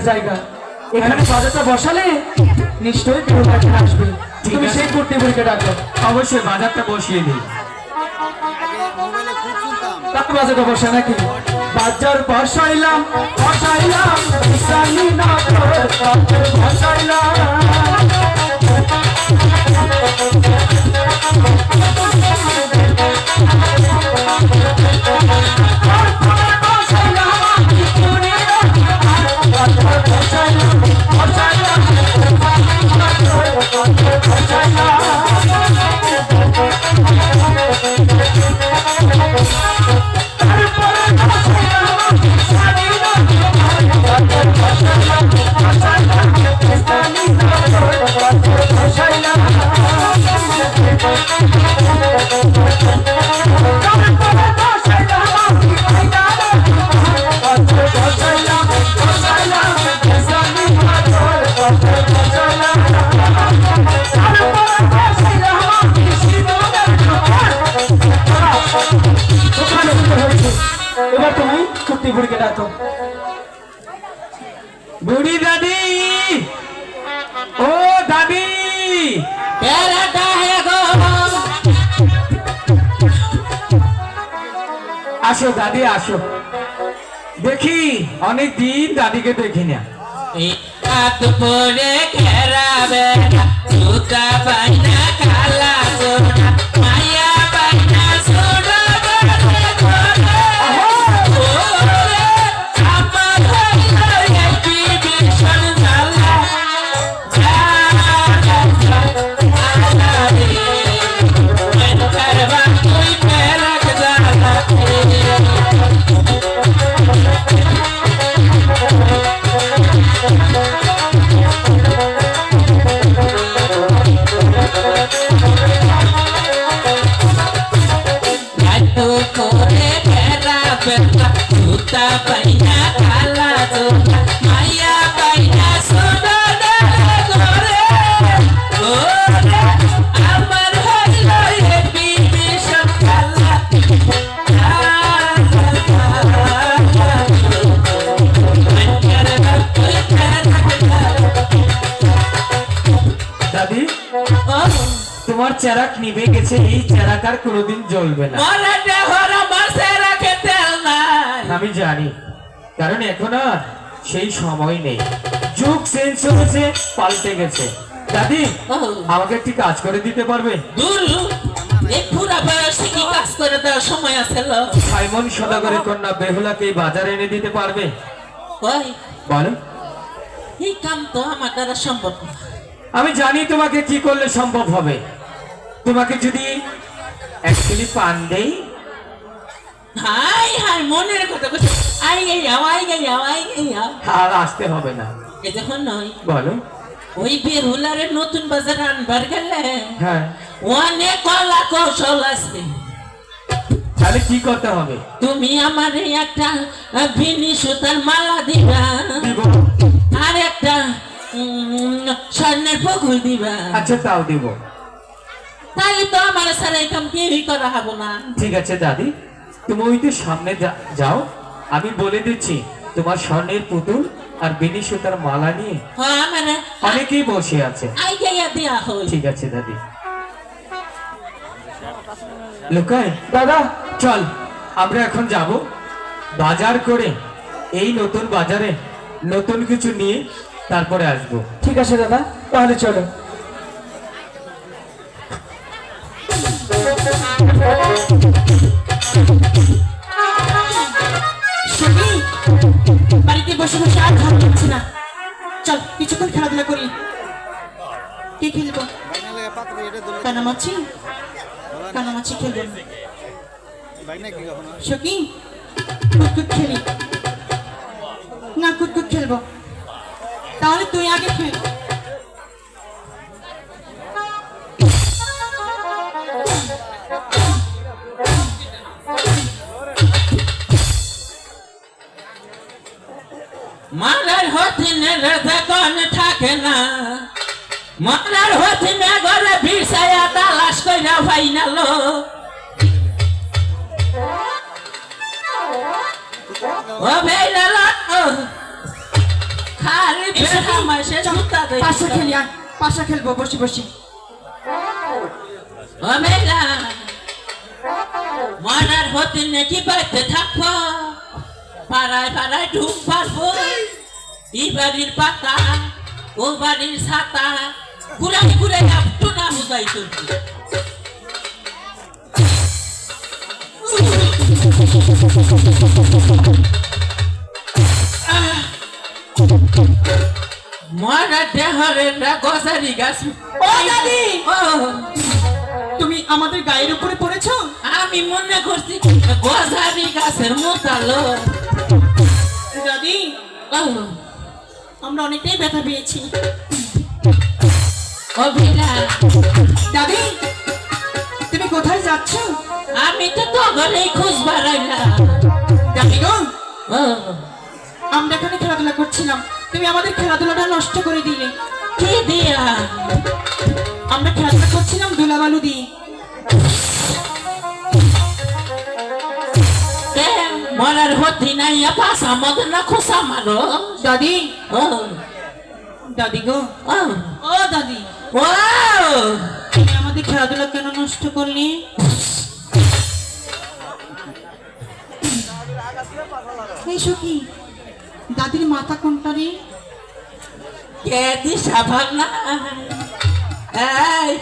একটা জায়গা। এখানে বাজারটা বসালে নিশ্চয়ই একজন আসবে। তুমি সেই করতে বলতে ডাকো। অবশ্যই বাজারটা বসিয়ে দিই। মোবাইলে খুব শুনতাম তার বাজারটা বসে নাকি? বাজার বসাইলাম বসাইলাম বসাইলাম। কুর্তি বুড়িকে ডাকো বুড়ি দাদি! ও দাদি! আসো দাদি আসো। দেখি অনেক দিন দাদিকে দেখি না চেরাক নিভে গেছে এই চেরাক আর কোনোদিন জ্বলবে না। আমি জানি কারণ এখন আর সেই সময় নেই। যুগ চেঞ্জ হয়েছে পাল্টে গেছে। দাদি আমাকে একটি কাজ করে দিতে পারবে? দূর এই পুরা বয়সে কি কাজ করে দেওয়ার সময় আছে লো? সাইমন সদাগরের কন্যা বেহুলাকে বাজারে এনে দিতে পারবে? বলো। এই কাম তো আমার দ্বারা সম্ভব আমি জানি তোমাকে কি করলে সম্ভব হবে। তোমাকে যদি অ্যাকচুয়ালি পান দেই? হাই হাই মনের কথা বলছি। আই গেলাম আই গেলাম আই গেলাম আর আসতে হবে না। এ যখন নয় বলো। ওই বেহুলারের নতুন বাজার আনবার গেলে হ্যাঁ। অনেক কলা কৌশল আছে। তাহলে কি করতে হবে? তুমি আমার একটা বিনি সুতার মালা দিবা। আর একটা উম, স্বর্ণের পুকুর দিবা। আচ্ছা তাও দিব। তাহলে তো আমার সারা কাম কেউই করা হব না। ঠিক আছে দাদি তুমি ওই তো সামনে যাও আমি বলে দিচ্ছি তোমার স্বর্ণের পুতুল আর বিনি সুতার মালা নিয়ে হ্যাঁ মানে অনেকেই বসে আছে। ঠিক আছে দাদি। লুকায় দাদা চল আমরা এখন যাব বাজার করে এই নতুন বাজারে নতুন কিছু নিয়ে তারপরে আসব। ঠিক আছে দাদা তাহলে চলো। বাড়িতে বসে বসে আর ভালো লাগছে না। চল, কিছুক্ষণ খেলাধুলা করি। কি খেলব? কানামাছি? কানামাছি খেলব। বাইনা কি কখনো সখী কুতকুত খেলি। না কুতকুত খেলব। তাহলে তুই আগে খেল। মারার হতিনে থাকে না। মারার হতিনে ঘরে ভিড়সায়া তালাশ কইরা ফাইনালো ও। ভাইনালো খালি বেড়া মাসে জুতা দেয় পাশে খেলি পাশে খেলব বসে বসে। ও মেলা মনার হতে নাকি বাইতে থাকব। পাড়ায় পাড়ায় ঢুক পারব এই বাড়ির পাতা ও বাড়ির ছাতা ঘুরাই ঘুরাই আপটু না বুঝাই চলছি মরা দেহরে গজারি গাছ। ও দাদি! তুমি আমাদের গায়ের উপরে পড়েছো? আমি মনে করছি গজারি গাছের মোতালো দাদি আমরা অনেকটাই ব্যথা পেয়েছি। দাদি তুমি কোথায় যাচ্ছ? আমি তো তো ঘরেই খুঁজ বাড়াইলাম। দাদি গো আমরা এখানে খেলাধুলা করছিলাম। তুমি আমাদের খেলাধুলাটা নষ্ট করে দিলে। কি দিয়া? আমরা খেলাধুলা করছিলাম ধুলাবালু দিয়ে। মরার হতি নাই পাশা মগ না খোসা মারো। দাদি। দাদি গো। ও। দাদি। ও। তুমি আমাদের খেলাধুলা কেন নষ্ট করলে? সখী দাদির মাথা কোনটা রে? কে দিশা ভাবনা এই।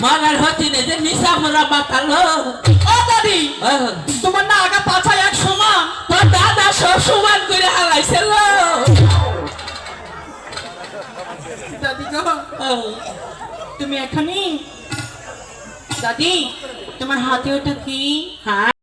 মরার হতি নে যে নিশা মরা বাতালো। ও দাদি তোমার না আগা পাছা এক সমান। তোর দাদা সব সমান করে হারাইছিল দাদি গো তুমি এখানে? দাদি তোমার হাতে ওটা কি? হ্যাঁ।